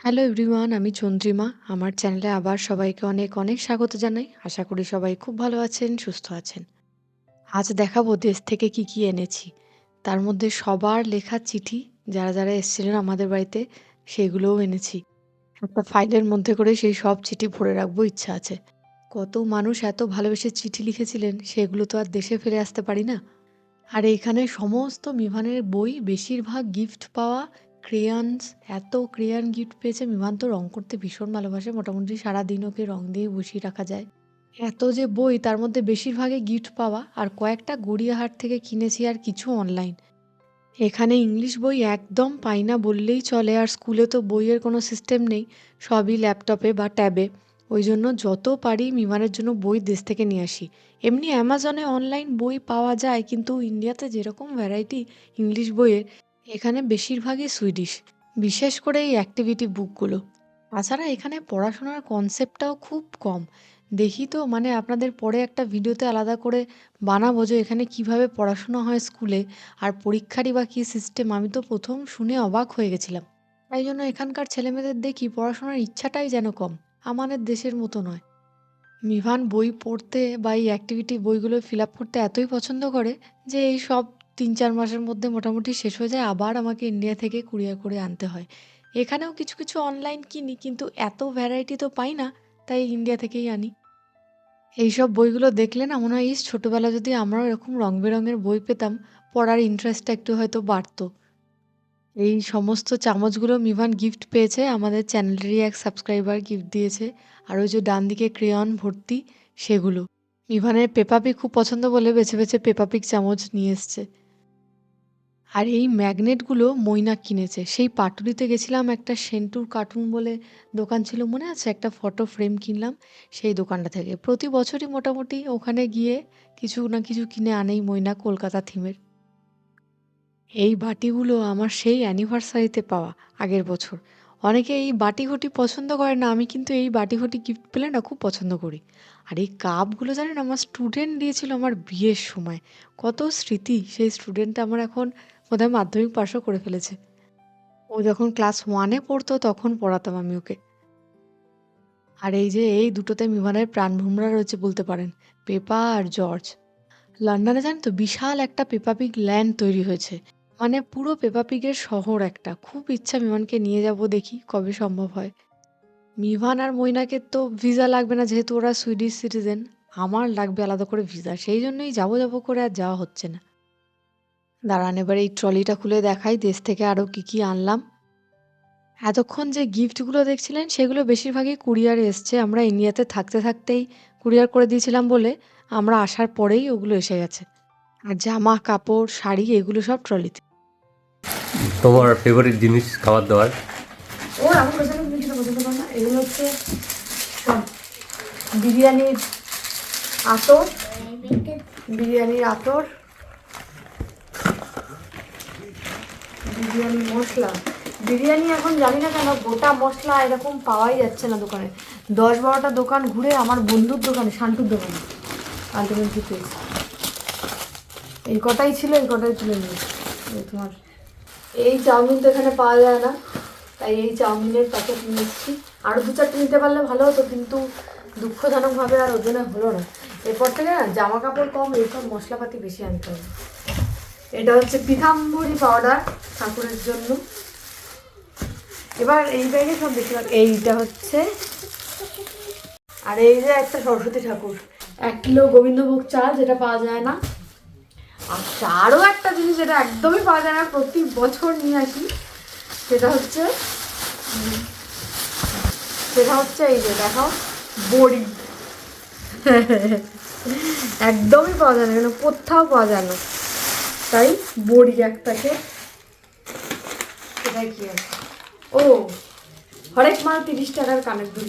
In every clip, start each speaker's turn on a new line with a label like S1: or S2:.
S1: Hello everyone আমি চন্দ্রিমা। আমার চ্যানেলে আবার সবাইকে অনেক অনেক স্বাগত জানাই। আশা করি সবাই খুব ভালো আছেন, সুস্থ আছেন। আজ দেখাবো দেশ থেকে কি কি এনেছি। তার মধ্যে সবার লেখা চিঠি, যারা যারা এসেছিলেন আমাদের বাড়িতে, সেগুলোও এনেছি। একটা ফাইলের মধ্যে করে সেই সব চিঠি ভরে রাখব, ইচ্ছা আছে। কত মানুষ এত ভালোবেসে চিঠি লিখেছিলেন, সেগুলো তো আর দেশে ফিরে আসতে পারি না। আর এইখানে সমস্ত মিভানের বই, বেশিরভাগ গিফট পাওয়া ক্রেয়নস, এত ক্রেয়ন গিফট পেয়েছে মিভান তো রঙ করতে ভীষণ ভালোবাসে, মোটামুটি সারাদিন ওকে রং দিয়ে বসিয়ে রাখা যায়। এত যে বই, তার মধ্যে বেশিরভাগই গিফট পাওয়া, আর কয়েকটা গড়িয়াহাট থেকে কিনেছি আর কিছু অনলাইন। এখানে ইংলিশ বই একদম পাই না বললেই চলে, আর স্কুলে তো বইয়ের কোনো সিস্টেম নেই, সবই ল্যাপটপে বা ট্যাবে। ওই জন্য যত পারি মিমানের জন্য বই দেশ থেকে নিয়ে আসি। এমনি অ্যামাজনে অনলাইন বই পাওয়া যায়, কিন্তু ইন্ডিয়াতে যেরকম ভ্যারাইটি ইংলিশ বইয়ের এখানে বেশিরভাগই সুইডিশ, বিশেষ করে এই অ্যাক্টিভিটি বুকগুলো তাছাড়া এখানে পড়াশোনার কনসেপ্টটাও খুব কম। দেখি তো মানে আপনাদের পরে একটা ভিডিওতে আলাদা করে বানাবো যে এখানে কীভাবে পড়াশোনা হয় স্কুলে আর পরীক্ষারই বা কী সিস্টেম আমি তো প্রথম শুনে অবাক হয়ে গেছিলাম। তাই জন্য এখানকার ছেলেমেয়েদের দেখি পড়াশোনার ইচ্ছাটাই যেন কম। আমাদের দেশের মতো নয়। মিভান বই পড়তে বা এই অ্যাক্টিভিটি বইগুলো ফিল আপ করতে এতই পছন্দ করে যে এই সব তিন চার মাসের মধ্যে মোটামুটি শেষ হয়ে যায়, আবার আমাকে ইন্ডিয়া থেকে কুরিয়ার করে আনতে হয়। এখানেও কিছু কিছু অনলাইন কিনি, কিন্তু এত ভ্যারাইটি তো পাই না, তাই ইন্ডিয়া থেকেই আনি। এইসব বইগুলো দেখলে না মনে হয়, ইস ছোটোবেলা যদি আমরাও এরকম রং বেরঙের বই পেতাম, পড়ার ইন্টারেস্টটা একটু হয়তো বাড়তো। এই সমস্ত চামচগুলো মিভান গিফট পেয়েছে, আমাদের চ্যানেলেরই এক সাবস্ক্রাইবার গিফট দিয়েছে, আর ওই যে ডান দিকে ক্রেয়ন ভর্তি, সেগুলো। মিভানের পেপাপিক খুব পছন্দ বলে বেছে বেছে পেপাপিক চামচ নিয়ে এসছে। আর এই ম্যাগনেটগুলো মৈনা কিনেছে। সেই পাটুলিতে গেছিলাম, একটা সেন্টুর কার্টুন বলে দোকান ছিল মনে আছে, একটা ফটো ফ্রেম কিনলাম সেই দোকানটা থেকে। প্রতি বছরই মোটামুটি ওখানে গিয়ে কিছু না কিছু কিনে আনেই মৈনা কলকাতা থিমের। এই বাটিগুলো আমার সেই অ্যানিভার্সারিতে পাওয়া আগের বছর। অনেকে এই বাটি ঘটি পছন্দ করে না, আমি কিন্তু এই বাটি ঘটি গিফট পেলে না খুব পছন্দ করি। আর এই কাপগুলো জানেন, আমার স্টুডেন্ট দিয়েছিল আমার বিয়ের সময়। কত স্মৃতি, সেই স্টুডেন্টটা আমার এখন বোধহয় মাধ্যমিক পাশও করে ফেলেছে। ও যখন ক্লাস ওয়ানে পড়তো, তখন পড়াতাম আমি ওকে। আর এই যে, এই দুটোতে মিমানের প্রাণ ভুমরা রয়েছে বলতে পারেন। পেপা আর জর্জ। লন্ডনে জানেন তো, বিশাল একটা পেপাপিক ল্যান্ড তৈরি হয়েছে। মানে পুরো পেপাপিগের শহর একটা। খুব ইচ্ছা মিমানকে নিয়ে যাব দেখি কবে সম্ভব হয়। মিভান আর মৈনাকে তো ভিসা লাগবে না, যেহেতু ওরা সুইডিশ সিটিজেন। আমার লাগবে আলাদা করে ভিসা। সেই জন্যই যাব যাব করে আর যাওয়া হচ্ছে না। দাঁড়ান এবার এই ট্রলিটা খুলে দেখাই দেশ থেকে আরও কি কি আনলাম। এতক্ষণ যে গিফটগুলো দেখছিলেন সেগুলো বেশিরভাগই কুরিয়ারে এসছে। আমরা ইন্ডিয়াতে থাকতে থাকতেই কুরিয়ার করে দিয়েছিলাম বলে আমরা আসার পরেই ওগুলো এসে গেছে। আর জামা কাপড় শাড়ি এগুলো সব ট্রলিতে।
S2: তোমার ফেভারিট জিনিস খাবার দাবার?
S1: ও আমি করি না। এগুলো হচ্ছে সব বিরিয়ানির আতর। বিরিয়ানির আতর বিরিয়ানি, মশলা। বিরিয়ানি এখন জানি না কেন, গোটা মশলা এরকম পাওয়াই যাচ্ছে না দোকানে। দশ বারোটা দোকান ঘুরে আমার বন্ধুর দোকানে, শান্তুর দোকানে। আলটিমেটলি পেয়েছি এই কটাই ছিল, এই কটাই এই তোমার, এই চাউমিন তো এখানে পাওয়া যায় না। তাই এই চাউমিনের প্যাকেট নিয়ে এসেছি। আরও দু চারটে নিতে পারলে ভালো হতো, কিন্তু দুঃখজনকভাবে আর ওজনে হলো না। এরপর থেকে না জামা কাপড় কম, এইসব মশলাপাতি বেশি আনতে হবে। এটা হচ্ছে পিতাম্বরী পাউডার ঠাকুরের জন্য। এবার এই ব্যাগে সব বেশিরভাগ এইটা হচ্ছে, আর এই যে একটা সরস্বতী ঠাকুর, এক কিলো গোবিন্দভোগ চাল যেটা পাওয়া যায় না। আচ্ছা আরও একটা জিনিস যেটা একদমই পাওয়া যায় না, প্রতি বছর নিয়ে আসি, সেটা হচ্ছে সেটা হচ্ছে এই যে দেখাও বড়ি। একদমই পাওয়া যায় না কোথাও পাওয়া যায় না। তাই বড়ি এক প্যাকেট আছে? ও, হরেক মাল তিরিশ টাকার কানের দুল।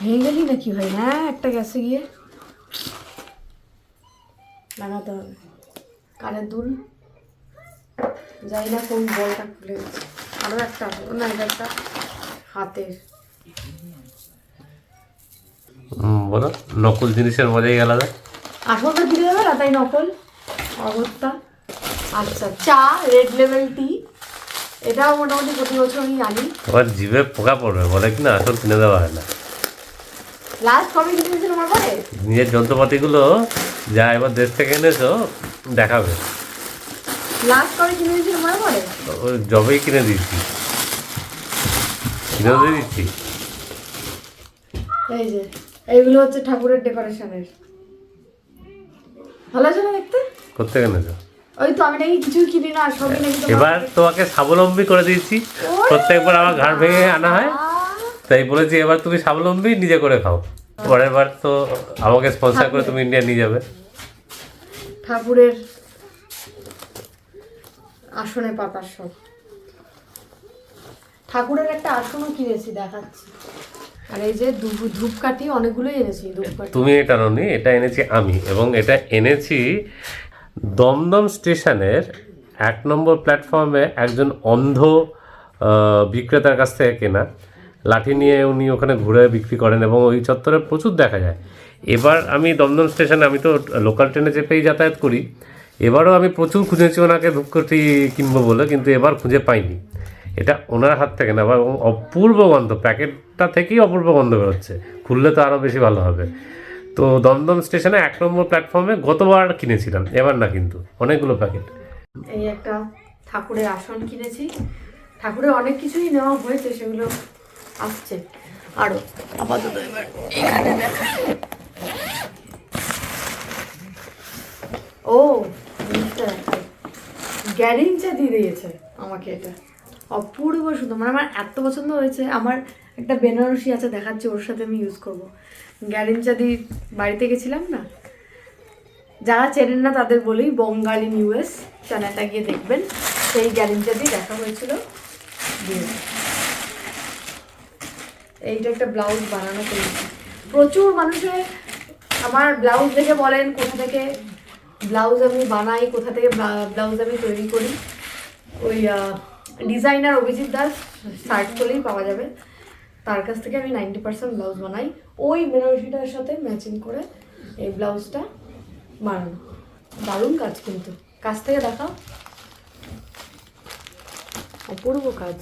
S1: ভেঙে গেলি নাকি ভাই? হ্যাঁ একটা গেছে গিয়ে। লাগাতে হবে। কানের দুল। যাই না কোন বলটা খুলে গেছে। আরও একটা না, এটা একটা হাতের।
S2: বলো, নকল জিনিসের মজাই আলাদা।
S1: আসলটা দিলে যাবে না? তাই নকল অগত্যা। আচ্ছা চা রেড লেভেল টি এটাও মোটামুটি প্রতি বছর আমি আনি।
S2: তোমার জিভে পোকা পড়বে বলে কি না? আসল কিনে দেওয়া হয় না।
S1: লাস্ট কবে কিনেছিল আমার ঘরে?
S2: নিজের যন্ত্রপাতিগুলো যা এবার দেশ থেকে এনেছো দেখাবে।
S1: লাস্ট কবে কিনেছিল আমার ঘরে?
S2: ওই জবেই কিনে দিয়েছি। কিনে দিয়ে দিচ্ছি।
S1: এই যে এইগুলো হচ্ছে ঠাকুরের ডেকোরেশনের ভালো আছে না দেখতে?
S2: করতে এনেছো?
S1: ওই তো আমি নাকি কিছুই কিনি না সবই নাকি
S2: এবার তোমাকে স্বাবলম্বী করে দিয়েছি। প্রত্যেকবার আমার ঘাড় ভেঙে আনা হয়। তাই বলেছি এবার তুমি স্বাবলম্বী নিজে করে খাও। পরের বার তো আমাকে স্পন্সর করে তুমি ইন্ডিয়া নিয়ে যাবে।
S1: ঠাকুরের আসনে পাতার সব। ঠাকুরের একটা আসনও কিনেছি দেখাচ্ছি। আর এই যে ধূপকাঠি অনেকগুলোই এনেছি, ধূপকাঠি।
S2: তুমি এটা এটা এনেছি আমি, এবং এটা এনেছি দমদম স্টেশনের এক নম্বর প্ল্যাটফর্মে একজন অন্ধ বিক্রেতার কাছ থেকে কেনা। লাঠি নিয়ে উনি ওখানে ঘুরে বিক্রি করেন এবং ওই চত্বরে প্রচুর দেখা যায়। এবার আমি দমদম স্টেশনে, আমি তো লোকাল ট্রেনে চেপেই যাতায়াত করি। এবারও আমি প্রচুর খুঁজেছি ওনাকে ধূপকাঠি কিনবো বলে, কিন্তু এবার খুঁজে পাইনি। এটা ওনার হাত থেকে না, এবং অপূর্ব গন্ধ প্যাকেটটা থেকেই অপূর্ব গন্ধ বেরোচ্ছে। খুললে তো আরও বেশি ভালো হবে। তো দমদম স্টেশনে এক নম্বর প্ল্যাটফর্মে গতবার কিনেছিলাম, এবার না কিন্তু, অনেকগুলো প্যাকেট
S1: এই একটা ঠাকুরের আসন কিনেছি। ঠাকুরের অনেক কিছুই নেওয়া হয়েছে, সেগুলো আসছে। আরও, আপাতত এবার এখানে দেখা। ও। গ্যারিঞ্চা দিয়ে দিয়েছে আমাকে এটা। অপূর্ব সুন্দর মানে আমার এত পছন্দ হয়েছে। আমার একটা বেনারসি আছে, দেখাচ্ছে, ওর সাথে আমি ইউজ করব। গ্যারিঞ্চা দি বাড়িতে গেছিলাম না? যারা চেনেন না তাদের বলেই বঙ্গালী নিউএস চ্যানেলটা গিয়ে দেখবেন। সেই গ্যারেন্টা দিয়ে দেখা হয়েছিল। এইটা একটা ব্লাউজ বানানো করেছি। প্রচুর মানুষে আমার ব্লাউজ দেখে বলেন কোথা থেকে ব্লাউজ আমি বানাই, কোথা থেকে ব্লাউজ আমি তৈরি করি। ওই ডিজাইনার অভিজিৎ দাস সার্চ করলেই পাওয়া যাবে। তার কাছ থেকে আমি নাইনটি পার্সেন্ট ব্লাউজ বানাই। ওই বেনারসিটার সাথে ম্যাচিং করে এই ব্লাউজটা বানানো। দারুণ কাজ কিন্তু। কাছ থেকে দেখাও। অপূর্ব কাজ।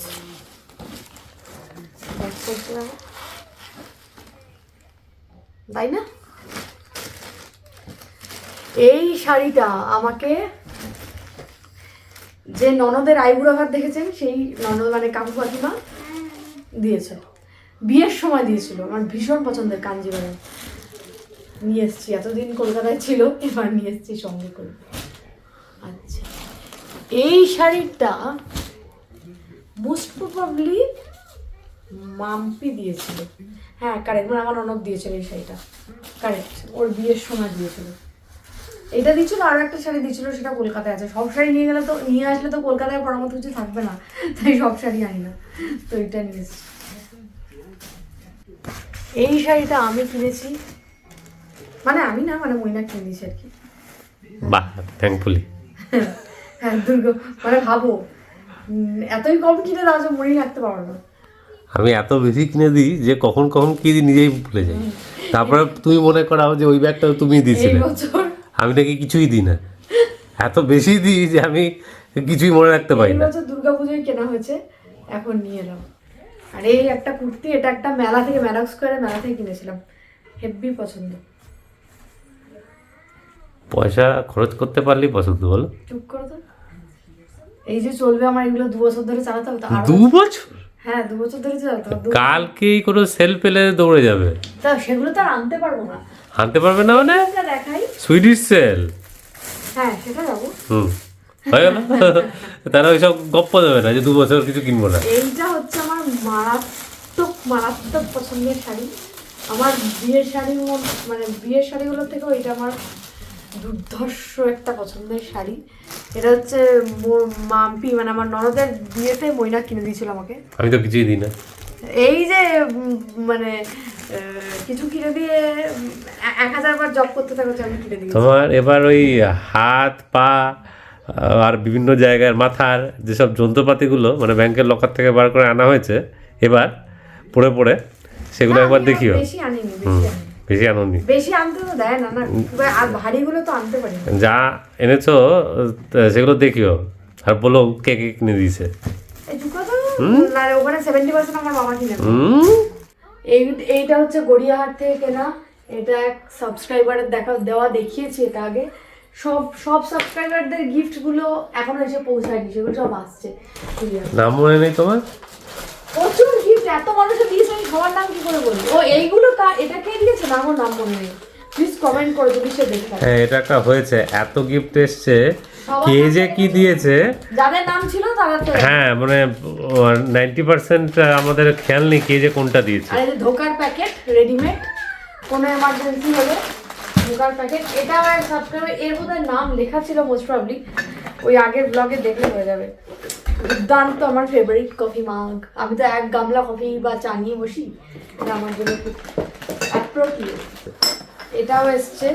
S1: তাই না? এই শাড়িটা আমাকে যে ননদের আইবুড়ো ভাত দেখেছেন, সেই ননদ মানে কাকু কাকিমা দিয়েছে। বিয়ের সময় দিয়েছিল, আমার ভীষণ পছন্দের কাঞ্জিভারম নিয়ে এসছি, এতদিন কলকাতায় ছিল, এবার নিয়ে এসছি সঙ্গে করে। আচ্ছা এই শাড়িটা মোস্ট প্রবাবলি মাম্পি দিয়েছিল। হ্যাঁ কারেক্ট মানে আমার অনক দিয়েছিল এই শাড়িটা। কারেক্ট ওর বিয়ের সময় দিয়েছিল। এটা দিয়েছিল, আর একটা শাড়ি দিয়েছিল, সেটা কলকাতায় আছে। সব শাড়ি নিয়ে গেলে তো, নিয়ে আসলে তো কলকাতায় মতো কিছু থাকবে না, তাই সব শাড়ি আনি না। তো এটা নিয়ে এসেছি। এই শাড়িটা আমি কিনেছি। মানে আমি না মানে মইনা কিনে দিয়েছি আর কি।
S2: বাহ থ্যাঙ্কফুলি
S1: হ্যাঁ দুর্গ মানে ভাবো এতই কম কিনে দাও যে মনেই রাখতে পারো না।
S2: আমি এত বেশি কিনে দিই যে কখন কখন কি দিই নিজেই ভুলে যাই। তারপরে তুমি মনে করাও যে ওই ব্যাগটা তুমি দিয়েছিলে। আমি নাকি কিছুই দিই না। এত বেশি দিই যে আমি কিছুই মনে রাখতে পারি না।
S1: দুর্গাপুজোয় কেনা হয়েছে এখন নিয়ে এলাম। আর এই একটা কুর্তি এটা একটা মেলা থেকে মেলা স্কোয়ারে মেলা থেকে কিনেছিলাম। হেভি পছন্দ।
S2: পয়সা খরচ করতে পারলেই পছন্দ বলো।
S1: চুপ করো তো। এই যে চলবে আমার এগুলো দু বছর ধরে চালাতে হবে তো আরও
S2: দু বছর?
S1: হ্যাঁ দু বছর ধরে চালাতে হবে দু-
S2: কালকেই কোনো সেল পেলে দৌড়ে যাবে।
S1: তা সেগুলো তো আর আনতে পারব না।
S2: আনতে পারবে না মানে?
S1: এটা দেখাই।
S2: Swedish sale.
S1: হ্যাঁ সেটা যাব
S2: হুম হয়ে গেল। তারা ওইসব গপ্প দেবে না যে দু বছর কিছু কিনবো না।
S1: এইটা হচ্ছে আমার মারাত্মক মারাত্মক পছন্দের শাড়ি। আমার বিয়ের শাড়ির মধ্যে মানে বিয়ের শাড়িগুলোর থেকেও এটা আমার দুর্ধর্ষ একটা পছন্দের শাড়ি। এটা হচ্ছে মাম্পি মানে আমার ননদের বিয়েতে ময়না কিনে দিয়েছিল আমাকে।
S2: আমি তো কিছুই দিই না।
S1: এই যে মানে কিছু কিনে দিয়ে এক হাজার বার জব করতে থাকো আমি কিনে দিই
S2: তোমার এবার ওই হাত পা আর বিভিন্ন জায়গার মাথার যেসব যন্ত্রপাতিগুলো মানে ব্যাংকের লকার থেকে বার করে আনা হয়েছে এবার পড়ে পড়ে সেগুলো একবার দেখিও।
S1: বেশি আনিনি বেশি আনিনি।
S2: আনন্দি
S1: বেশি আনতে তো দেয় না না আর ভারীগুলো তো আনতে পারি
S2: যা এনেছো সেগুলো দেখিও। আর বলো কে কে কিনে দিয়েছে।
S1: ওখানে সেভেন্টি পার্সেন্ট আমার মামা কিনে
S2: হুম?
S1: এইটা হচ্ছে গড়িয়াহাট থেকে কেনা। এটা এক সাবস্ক্রাইবারের দেখা দেওয়া দেখিয়েছি এটা আগে। সব সব সাবস্ক্রাইবারদের গিফটগুলো এখনও এসে পৌঁছায়নি সেগুলো সব আসছে।
S2: নাম মনে নেই তোমার?
S1: প্রচুর গিফট এত মানুষের দিয়েছে আমি সবার নাম কি করে বলব? ও এইগুলো কার এটা কে দিয়েছে? না আমার নাম মনে নেই। প্লিজ কমেন্ট করে সে দেখে
S2: হ্যাঁ এটা একটা হয়েছে এত গিফট এসছে। কে যে কি দিয়েছে?
S1: যাদের নাম ছিল তারা তো
S2: হ্যাঁ মানে নাইনটি পার্সেন্ট আমাদের খেয়াল নেই কে যে কোনটা দিয়েছে।
S1: আর ধোকার প্যাকেট রেডিমেড কোনো এমার্জেন্সি হলে ধোকার প্যাকেট এটা আমার সাবস্ক্রাইবার এর বোধহয় নাম লেখা ছিল মোস্ট প্রবলি ওই আগের ব্লগে দেখলে হয়ে যাবে। দুর্দান্ত আমার ফেভারিট কফি মাগ আমি তো এক গামলা কফি বা চা নিয়ে বসি এটা আমার জন্য খুব অ্যাপ্রোপ্রিয়েট এটাও এসছে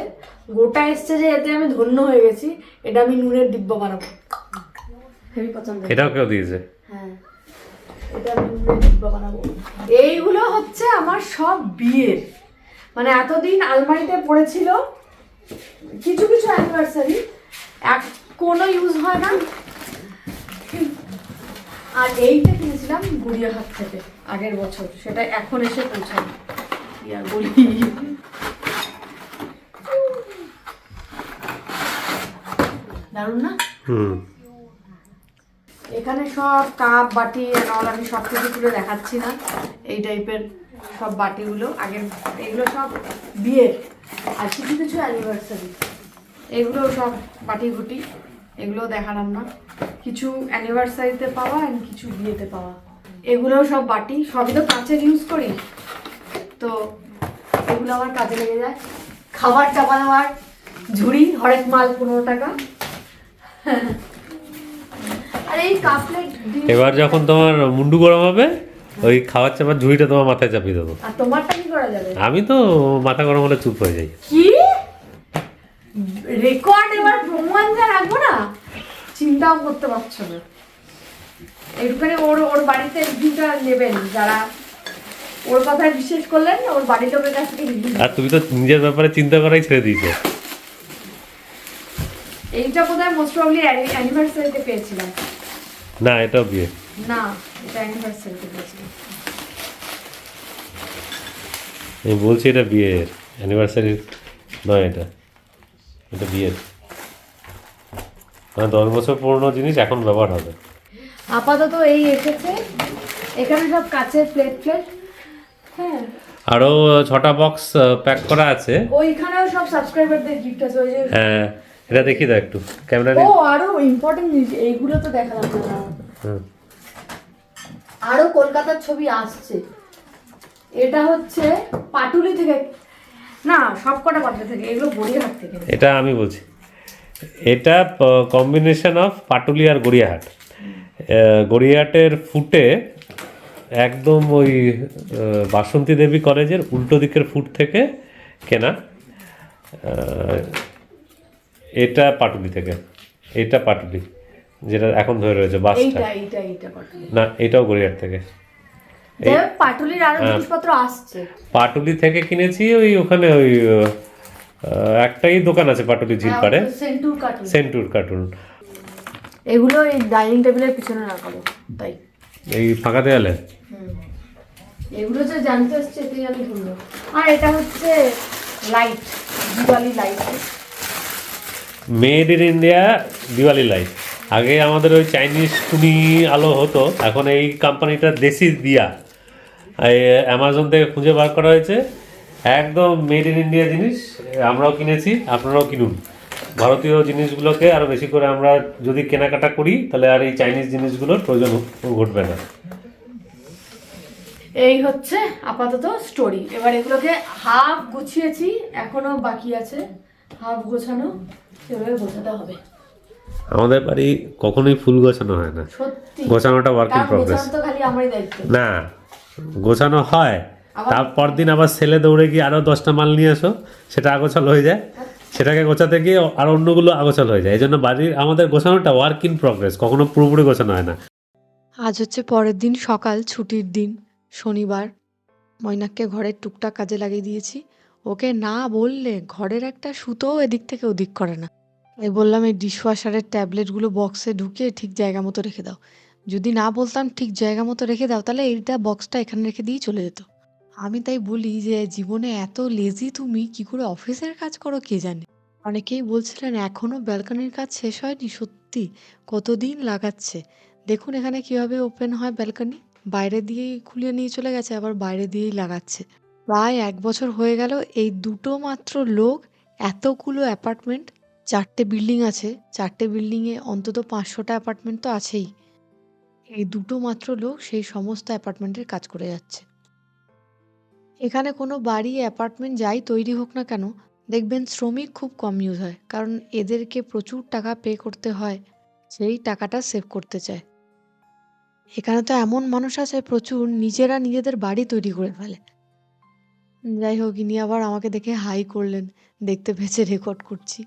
S1: গোটা এসছে যে এতে আমি ধন্য হয়ে গেছি এটা আমি নুনের ডিব্বা বানাবো। হেবি পছন্দ।
S2: এটাও কেউ দিয়েছে?
S1: হ্যাঁ এটা আমি নুনের ডিব্বা বানাবো। এইগুলো হচ্ছে আমার সব বিয়ের। মানে এতদিন আলমারিতে পড়েছিল। কিছু কিছু অ্যানিভার্সারি এক কোনো ইউজ হয় না। আর এইটা কিনেছিলাম গুড়িয়াহাট থেকে আগের বছর। সেটা এখন এসে বলি দারুণ না? এখানে সব কাপ বাটি অল আমি সব কিছু তুলে দেখাচ্ছি না। এই টাইপের সব বাটিগুলো আগের এগুলো সব বিয়ের আর কিছু কিছু অ্যানিভার্সারি এগুলো সব বাটি গুটি এগুলো দেখালাম না। কিছু অ্যানিভার্সারিতে পাওয়া আর কিছু বিয়েতে পাওয়া। এগুলোও সব বাটি সবই তো কাঁচের ইউজ করি। তো এগুলো আমার কাজে লেগে যায়। খাবার চাপা দেওয়ার ঝুড়ি হরেক মাল পনেরো টাকা। আর এই কাপলেট
S2: এবার যখন তোমার মুন্ডু গরম হবে ওই খাওয়ার চাপার ঝুড়িটা তোমার মাথায় চাপিয়ে দেবো।
S1: আর তোমারটা কি করা যাবে?
S2: আমি তো মাথা গরম হলে চুপ হয়ে যাই।
S1: কি? রেকর্ড এবার প্রমাণ যা রাখব না? চিন্তাও করতে পারছ না। একটুখানি ওর ওর বাড়িতে রিভিউটা নেবেন যারা। ওর কথায় বিশ্বাস করলেন ওর বাড়ির লোকের কাছ থেকে নেবেন।
S2: আর তুমি তো নিজের ব্যাপারে চিন্তা করাই ছেড়ে দিয়েছ।
S1: এইটা বোধহয় মোস্ট প্রবলি অ্যানিভার্সারিতে পেয়েছিলাম।
S2: না এটাও বিয়ে।
S1: না এটা অ্যানিভার্সারিতে পেয়েছিলাম
S2: আমি বলছি এটা বিয়ের অ্যানিভার্সারি নয় এটা। এটা বিয়ের। মানে দশ বছর পুরনো জিনিস এখন ব্যবহার হবে।
S1: আপাতত এই এসেছে। এখানে সব কাচের প্লেট প্লেট হ্যাঁ।
S2: আরও ছটা বক্স প্যাক করা আছে।
S1: ওইখানেও সব সাবস্ক্রাইবারদের গিফট আছে ওই যে
S2: হ্যাঁ এটা দেখি দাও একটু। ক্যামেরা
S1: ও আরও ইম্পর্টেন্ট জিনিস এইগুলো তো দেখালাম না।
S2: হুম।
S1: আরও কলকাতার ছবি আসছে। এটা হচ্ছে পাটুলি থেকে। না, সব কটা পাটুলি থেকে, এগুলো গড়িয়াহাট থেকে।
S2: এটা আমি বলছি। এটা কম্বিনেশন অফ পাটুলি আর গড়িয়াহাট। গড়িয়াহাটের ফুটে একদম ওই বাসন্তী দেবী কলেজের উল্টো দিকের ফুট থেকে কেনা। এটা পাটুলি থেকে। এটা পাটুলি। যেটা এখন ধরে রয়েছে বাসটা। না এটাও গড়িয়ার থেকে।
S1: পাটুলির আরও জিনিসপত্র আসছে।
S2: পাটুলি থেকে কিনেছি ওই ওখানে ওই একটাই দোকান আছে পাটুলি ঝিলপাড়ে
S1: সেন্টুর কাটুলি
S2: সেন্টুর কার্টুন।
S1: এগুলো এই ডাইনিং টেবিলের পিছনে রাখাবো তাই।
S2: এই ফাঁকা দেয়ালে?
S1: এগুলো যে জানতে আসছে এতেই আমি ধরলো আর এটা হচ্ছে light Diwali light.
S2: Made in India Diwali light. আগে আমাদের ওই চাইনিজ টুনি আলো হতো, এখন এই কোম্পানিটা দেশি দিয়া। অ্যামাজন থেকে খুঁজে বার করা হয়েছে। একদম মেড ইন ইন্ডিয়া জিনিস, আমরাও কিনেছি, আপনারাও কিনুন। ভারতীয় জিনিসগুলোকে আরও বেশি করে আমরা যদি কেনাকাটা করি, তাহলে আর এই চাইনিজ জিনিসগুলোর প্রয়োজন ঘটবে না।
S1: এই হচ্ছে আপাতত স্টোরি এবার এগুলোকে হাফ গুছিয়েছি, এখনও বাকি আছে। হাফ গোছানো সেভাবে গোছাতে হবে।
S2: আমাদের বাড়ি কখনোই ফুল গোছানো হয় না। গোছানোটা ওয়ার্ক ইন প্রগ্রেস
S1: গোছানো তো খালি আমারই দায়িত্ব।
S2: না গোছানো হয়। তারপর দিন আবার ছেলে দৌড়ে গিয়ে আরও দশটা মাল নিয়ে আসো সেটা আগোছাল হয়ে যায়। সেটাকে গোছাতে গিয়ে আর অন্যগুলো আগোছাল হয়ে যায়। এই জন্য বাড়ির আমাদের গোছানোটা ওয়ার্ক ইন প্রগ্রেস কখনো পুরোপুরি গোছানো হয় না।
S1: আজ হচ্ছে পরের দিন সকাল ছুটির দিন শনিবার। ময়নাককে ঘরের টুকটাক কাজে লাগিয়ে দিয়েছি। ওকে না বললে ঘরের একটা সুতোও এদিক থেকে ওদিক করে না। এই বললাম, এই ডিশওয়াশারের ট্যাবলেটগুলো বক্সে ঢুকিয়ে ঠিক জায়গা মতো রেখে দাও। যদি না বলতাম ঠিক জায়গা মতো রেখে দাও, তাহলে এইটা বক্সটা এখানে রেখে দিয়েই চলে যেত। আমি তাই বলি যে, জীবনে এত লেজি তুমি, কি করে অফিসের কাজ করো কে জানে? অনেকেই বলছিলেন এখনও ব্যালকনির কাজ শেষ হয়নি, সত্যি। কতদিন লাগাচ্ছে? দেখুন এখানে কীভাবে ওপেন হয় ব্যালকনি বাইরে দিয়েই খুলে নিয়ে চলে গেছে, আবার বাইরে দিয়েই লাগাচ্ছে। প্রায় এক বছর হয়ে গেল, এই দুটো মাত্র লোক এতগুলো অ্যাপার্টমেন্ট চারটে বিল্ডিং আছে। চারটে বিল্ডিংয়ে অন্তত পাঁচশোটা অ্যাপার্টমেন্ট তো আছেই। এই দুটো মাত্র লোক সেই সমস্ত অ্যাপার্টমেন্টের কাজ করে যাচ্ছে। এখানে কোনো বাড়ি অ্যাপার্টমেন্ট যাই তৈরি হোক না কেন, দেখবেন শ্রমিক খুব কম ইউজ হয়। কারণ এদেরকে প্রচুর টাকা পে করতে হয়, সেই টাকাটা সেভ করতে চায়। এখানে তো এমন মানুষ আছে প্রচুর, নিজেরা নিজেদের বাড়ি তৈরি করে ফেলে। যাই হোক, ইনি আবার আমাকে দেখে হাই করলেন, দেখতে পেয়েছে রেকর্ড করছি।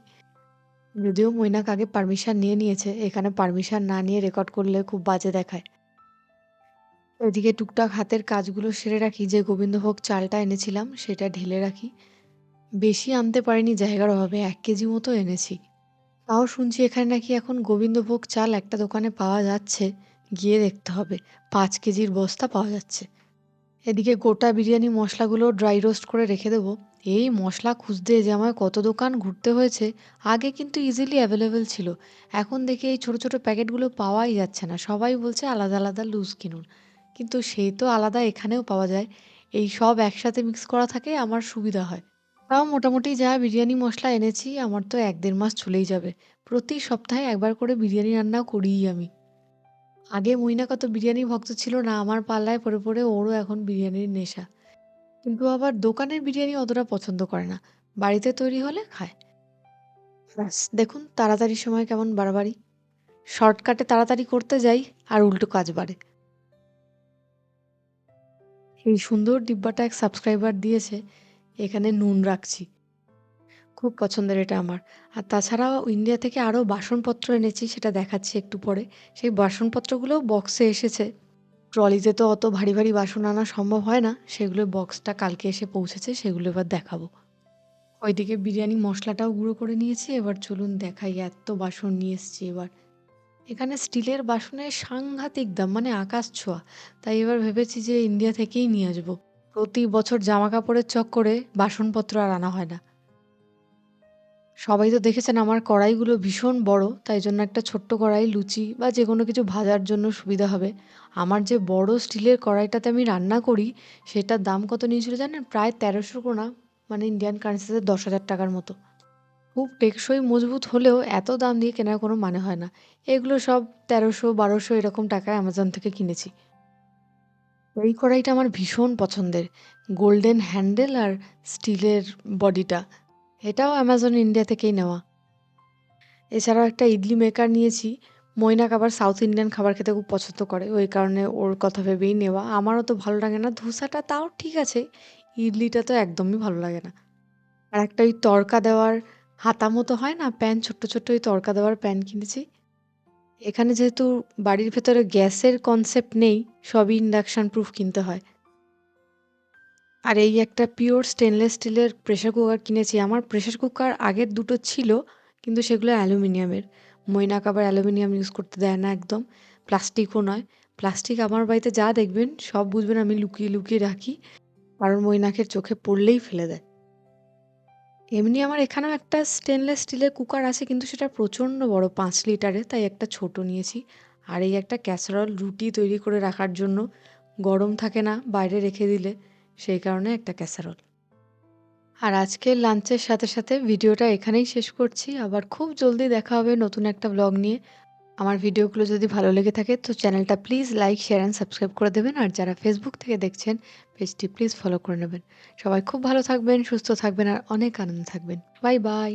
S1: যদিও মৈনাক আগে পারমিশন নিয়ে নিয়েছে, এখানে পারমিশন না নিয়ে রেকর্ড করলে খুব বাজে দেখায়। এদিকে টুকটাক হাতের কাজগুলো সেরে রাখি, যে গোবিন্দভোগ চালটা এনেছিলাম সেটা ঢেলে রাখি। বেশি আনতে পারিনি, জায়গার অভাবে এক কেজি মতো এনেছি। তাও শুনছি এখানে নাকি এখন গোবিন্দভোগ চাল একটা দোকানে পাওয়া যাচ্ছে, গিয়ে দেখতে হবে। পাঁচ কেজির বস্তা পাওয়া যাচ্ছে। এদিকে গোটা বিরিয়ানি মশলাগুলো ড্রাই রোস্ট করে রেখে দেবো। এই মশলা খুঁজতে যে আমার কত দোকান ঘুরতে হয়েছে, আগে কিন্তু ইজিলি অ্যাভেলেবেল ছিল। এখন দেখি এই ছোট ছোট প্যাকেটগুলো পাওয়াই যাচ্ছে না। সবাই বলছে আলাদা আলাদা লুজ কিনুন। কিন্তু সেই তো আলাদা এখানেও পাওয়া যায়। এই সব একসাথে মিক্স করা থাকে আমার সুবিধা হয়। তাও মোটামুটি যা বিরিয়ানি মশলা এনেছি, আমার তো এক দেড় মাস চলেই যাবে। প্রতি সপ্তাহে একবার করে বিরিয়ানি রান্না করিই আমি। আগে মইনা কত বিরিয়ানি ভক্ত ছিল না, আমার পাল্লায় পড়ে পড়ে ওরও এখন বিরিয়ানির নেশা। কিন্তু আবার দোকানের বিরিয়ানি অতটা পছন্দ করে না, বাড়িতে তৈরি হলে খায়। ব্যাস, দেখুন তাড়াতাড়ি সময় কেমন বাড়াবাড়ি। শর্টকাটে তাড়াতাড়ি করতে যাই আর উল্টো কাজ বাড়ে। এই সুন্দর ডিব্বাটা এক সাবস্ক্রাইবার দিয়েছে, এখানে নুন রাখছি। খুব পছন্দের এটা আমার। আর তাছাড়াও ইন্ডিয়া থেকে আরও বাসনপত্র এনেছি, সেটা দেখাচ্ছি একটু পরে। সেই বাসনপত্রগুলোও বক্সে এসেছে। ট্রলিতে তো অত ভারী ভারী বাসন আনা সম্ভব হয় না। সেগুলো বক্সটা কালকে এসে পৌঁছেছে, সেগুলো এবার দেখাবো। ওইদিকে বিরিয়ানি মশলাটাও গুঁড়ো করে নিয়েছি, এবার চলুন দেখাই। এত বাসন নিয়ে এসছি এবার। এখানে স্টিলের বাসনে সাংঘাতিক দাম মানে আকাশ ছোঁয়া। তাই এবার ভেবেছি যে ইন্ডিয়া থেকেই নিয়ে আসব। প্রতি বছর জামা কাপড়ের চক্করে বাসনপত্র আর আনা হয় না। সবাই তো দেখেছেন আমার কড়াইগুলো ভীষণ বড়, তাই জন্য একটা ছোট্ট কড়াই, লুচি বা যে কোনো কিছু ভাজার জন্য সুবিধা হবে। আমার যে বড় স্টিলের কড়াইটাতে আমি রান্না করি, সেটার দাম কত নিয়েছিল জানেন? প্রায় তেরোশো কোনা মানে ইন্ডিয়ান কারেন্সিতে দশ হাজার টাকার মতো। খুব টেকসই মজবুত হলেও এত দাম দিয়ে কেনার কোনো মানে হয় না। এগুলো সব তেরোশো, বারোশো এরকম টাকায় অ্যামাজন থেকে কিনেছি। এই কড়াইটা আমার ভীষণ পছন্দের। গোল্ডেন হ্যান্ডেল আর স্টিলের বডিটা। এটাও অ্যামাজন ইন্ডিয়া থেকেই নেওয়া। এছাড়াও একটা ইডলি মেকার নিয়েছি। মৈনাক আবার সাউথ ইন্ডিয়ান খাবার খেতে খুব পছন্দ করে। ওই কারণে ওর কথা ভেবেই নেওয়া। আমারও তো ভালো লাগে না। ধোসাটা তাও ঠিক আছে। ইডলিটা তো একদমই ভালো লাগে না। আর একটা ওই তড়কা দেওয়ার হাতা মতো হয় না? প্যান, ছোট্ট ছোট্ট ওই তড়কা দেওয়ার প্যান কিনেছি। এখানে যেহেতু বাড়ির ভেতরে গ্যাসের কনসেপ্ট নেই, সবই ইন্ডাকশান প্রুফ কিনতে হয়। আর এই একটা পিওর স্টেনলেস স্টিলের প্রেশার কুকার কিনেছি। আমার প্রেশার কুকার আগের দুটো ছিল, কিন্তু সেগুলো অ্যালুমিনিয়ামের। মৈনাক আবার অ্যালুমিনিয়াম ইউজ করতে দেয় না একদম। প্লাস্টিকও নয়। প্লাস্টিক আমার বাড়িতে যা দেখবেন, সব বুঝবেন আমি লুকিয়ে লুকিয়ে রাখি। কারণ মৈনাকের চোখে পড়লেই ফেলে দেয়। এমনি আমার এখানেও একটা স্টেনলেস স্টিলের কুকার আছে, কিন্তু সেটা প্রচণ্ড বড়, পাঁচ লিটারে। তাই একটা ছোট নিয়েছি। আর এই একটা ক্যাসারল রুটি তৈরি করে রাখার জন্য গরম থাকে না, বাইরে রেখে দিলে। সেই কারণে একটা ক্যাসারোল। আর আজকের লাঞ্চের সাথে সাথে ভিডিওটা এখানেই শেষ করছি। আবার খুব জলদি দেখা হবে নতুন একটা ব্লগ নিয়ে। আমার ভিডিওগুলো যদি ভালো লেগে থাকে তো চ্যানেলটা please like share and subscribe করে দেবেন। আর যারা ফেসবুক থেকে দেখছেন পেজটি প্লিজ ফলো করে নেবেন। সবাই খুব ভালো থাকবেন, সুস্থ থাকবেন আর অনেক আনন্দ থাকবেন। Bye bye